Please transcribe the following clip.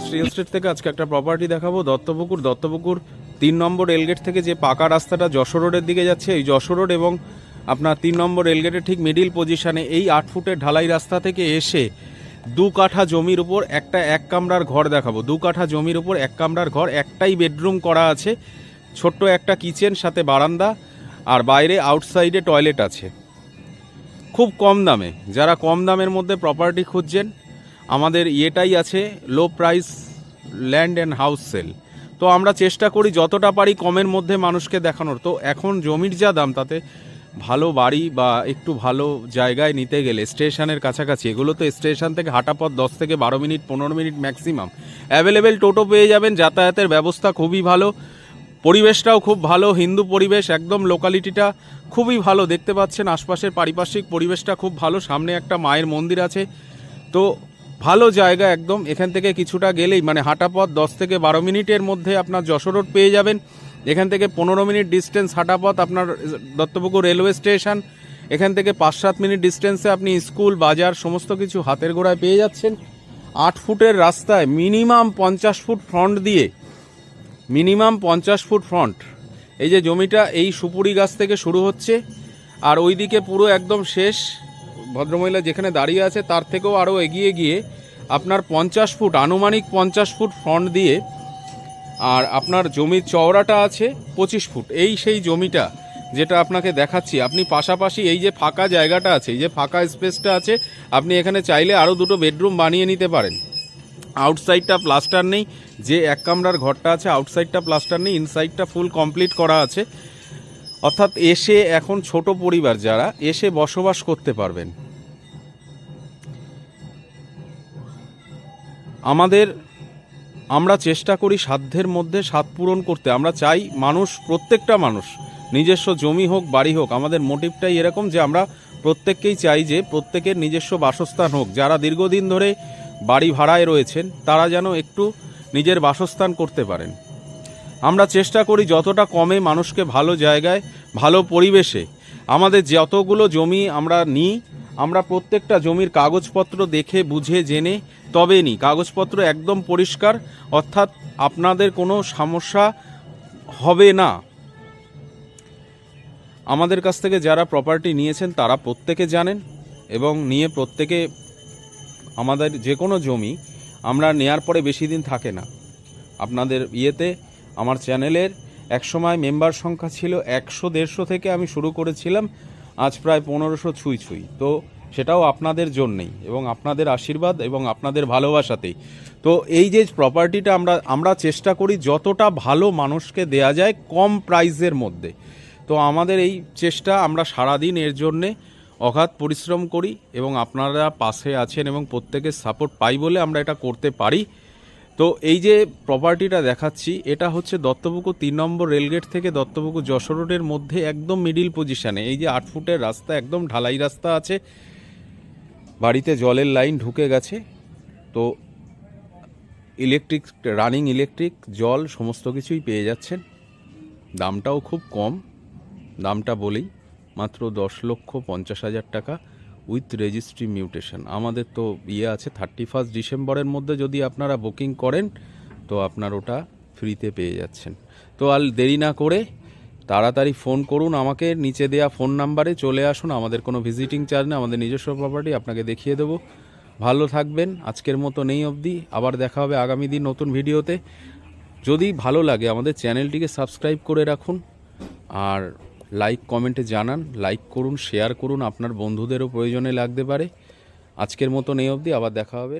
Das real estate থেকে আজকে একটা প্রপার্টি দেখাবো, দত্তপুকুর। দত্তপুকুর তিন নম্বর রেলগেট থেকে যে পাকা রাস্তাটা যশোর রোডের দিকে যাচ্ছে, এই যশোর রোড এবং আপনার তিন নম্বর রেলগেটের ঠিক মিডিল পজিশনে এই আট ফুটের ঢালাই রাস্তা থেকে এসে দু কাঠা জমির উপর একটা এক কামরার ঘর দেখাবো। দু কাঠা জমির উপর এক কামরার ঘর, একটাই বেডরুম করা আছে, ছোট্ট একটা কিচেন সাথে বারান্দা, আর বাইরে আউটসাইডে টয়লেট আছে। খুব কম দামে, যারা কম দামের মধ্যে প্রপার্টি খুঁজছেন আমাদের ইয়েটাই আছে low price land and house sale তো আমরা চেষ্টা করি যতটা পারি কমের মধ্যে মানুষকে দেখানোর। তো এখন জমির যা দাম, তাতে ভালো বাড়ি বা একটু ভালো জায়গায় নিতে গেলে স্টেশনের কাছাকাছি, এগুলো তো স্টেশন থেকে হাঁটা পথ দশ থেকে বারো মিনিট, পনেরো মিনিট ম্যাক্সিমাম অ্যাভেলেবেল টোটো পেয়ে যাবেন, যাতায়াতের ব্যবস্থা খুবই ভালো। পরিবেশটাও খুব ভালো, হিন্দু পরিবেশ, একদম লোকালিটিটা খুবই ভালো। দেখতে পাচ্ছেন আশপাশের পারিপার্শ্বিক পরিবেশটা খুব ভালো, সামনে একটা মায়ের মন্দির আছে। তো ভালো জায়গা একদম। এখান থেকে কিছুটা গেলেই মানে হাঁটা পথ দশ থেকে বারো মিনিটের মধ্যে আপনার যশোর রোড পেয়ে যাবেন। এখান থেকে পনেরো মিনিট ডিস্টেন্স হাঁটা পথ আপনার দত্তপুকুর রেলওয়ে স্টেশন এখান থেকে পাঁচ সাত মিনিট ডিস্টেন্সে আপনি স্কুল বাজার, সমস্ত কিছু হাতের গোড়ায় পেয়ে যাচ্ছেন। আট ফুটের রাস্তায় মিনিমাম পঞ্চাশ ফুট ফ্রন্ট দিয়ে মিনিমাম পঞ্চাশ ফুট ফ্রন্ট এই যে জমিটা, এই সুপুরি গাছ থেকে শুরু হচ্ছে। আর ওইদিকে পুরো একদম শেষ। ভদ্রমহিলা যেখানে দাঁড়িয়ে আছে, তার থেকেও আরও এগিয়ে গিয়ে আপনার পঞ্চাশ ফুট, আনুমানিক পঞ্চাশ ফুট ফ্রন্ট দিয়ে আর আপনার জমির চওড়াটা আছে পঁচিশ ফুট। এই সেই জমিটা যেটা আপনাকে দেখাচ্ছি। আপনি পাশাপাশি এই যে ফাঁকা জায়গাটা আছে, এই যে ফাঁকা স্পেসটা আছে, আপনি এখানে চাইলে আরও দুটো বেডরুম বানিয়ে নিতে পারেন। আউটসাইডটা প্লাস্টার নেই, যে এক কামরার ঘরটা আছে আউটসাইডটা প্লাস্টার নেই ইনসাইডটা ফুল কমপ্লিট করা আছে। অর্থাৎ এসে এখন ছোট পরিবার যারা, এসে বসবাস করতে পারবেন। আমাদের, আমরা চেষ্টা করি সাধ্যের মধ্যে স্বাদ পূরণ করতে। আমরা চাই মানুষ, প্রত্যেকটা মানুষ, নিজস্ব জমি হোক, বাড়ি হোক, আমাদের মোটিভটাই এরকম যে আমরা প্রত্যেককেই চাই যে প্রত্যেকের নিজস্ব বাসস্থান হোক। যারা দীর্ঘদিন ধরে বাড়ি ভাড়ায় রয়েছেন, তারা যেন একটু নিজের বাসস্থান করতে পারেন। আমরা চেষ্টা করি যতটা কমে মানুষকে ভালো জায়গায়, ভালো পরিবেশে। আমাদের যতগুলো জমি আমরা নিই, আমরা প্রত্যেকটা জমির কাগজপত্র দেখে, বুঝে, জেনে তবে নিই কাগজপত্র একদম পরিষ্কার, অর্থাৎ আপনাদের কোনো সমস্যা হবে না। আমাদের কাছ থেকে যারা প্রপার্টি নিয়েছেন, তারা প্রত্যেকে জানেন এবং নিয়ে প্রত্যেকে আমাদের যে কোনো জমি আমরা নেয়ার পরে বেশি দিন থাকে না। আপনাদের ইয়েতে আমার চ্যানেলের একসময় মেম্বার সংখ্যা ছিল একশো দেড়শো থেকে আমি শুরু করেছিলাম, আজ প্রায় পনেরোশো ছুঁই ছুঁই। তো সেটাও আপনাদের জন্যেই এবং আপনাদের আশীর্বাদ এবং আপনাদের ভালোবাসাতেই। তো এই যে প্রপার্টিটা আমরা আমরা চেষ্টা করি যতটা ভালো মানুষকে দেয়া যায় কম প্রাইসের মধ্যে। তো আমাদের এই চেষ্টা আমরা সারাদিন এর জন্যে অগাধ পরিশ্রম করি এবং আপনারা পাশে আছেন এবং প্রত্যেকের সাপোর্ট পাই বলে আমরা এটা করতে পারি। তো এই যে প্রপার্টিটা দেখাচ্ছি, এটা হচ্ছে দত্তপুকুর তিন নম্বর রেলগেট থেকে দত্তপুকুর যশোর রোডের মধ্যে একদম মিডিল পজিশানে এই যে আট ফুটের রাস্তা, একদম ঢালাই রাস্তা আছে। বাড়িতে জলের লাইন ঢুকে গেছে, তো ইলেকট্রিক, রানিং ইলেকট্রিক, জল সমস্ত কিছুই পেয়ে যাচ্ছেন। দামটাও খুব কম, দামটা বলেই মাত্র দশ লক্ষ পঞ্চাশ হাজার টাকা উইথ রেজিস্ট্রি মিউটেশন। আমাদের তো ইয়ে আছে, থার্টি ফার্স্ট ডিসেম্বরের মধ্যে যদি আপনারা বুকিং করেন, তো আপনার ওটা ফ্রিতে পেয়ে যাচ্ছেন। তো আর দেরি না করে তাড়াতাড়ি ফোন করুন আমাকে, নিচে দেয়া ফোন নাম্বারে চলে আসুন, আমাদের কোনো ভিজিটিং চার্জ নেই, আমাদের নিজস্ব প্রপার্টি আপনাকে দেখিয়ে দেবো। ভালো থাকবেন, আজকের মতো নেই অবধি, আবার দেখা হবে আগামী দিন নতুন ভিডিওতে। যদি ভালো লাগে, আমাদের চ্যানেলটিকে সাবস্ক্রাইব করে রাখুন, আর লাইক কমেন্টে জানান লাইক করুন শেয়ার করুন, আপনার বন্ধুদেরও প্রয়োজনে লাগতে পারে। আজকের মতো নেই অবধি, আবার দেখা হবে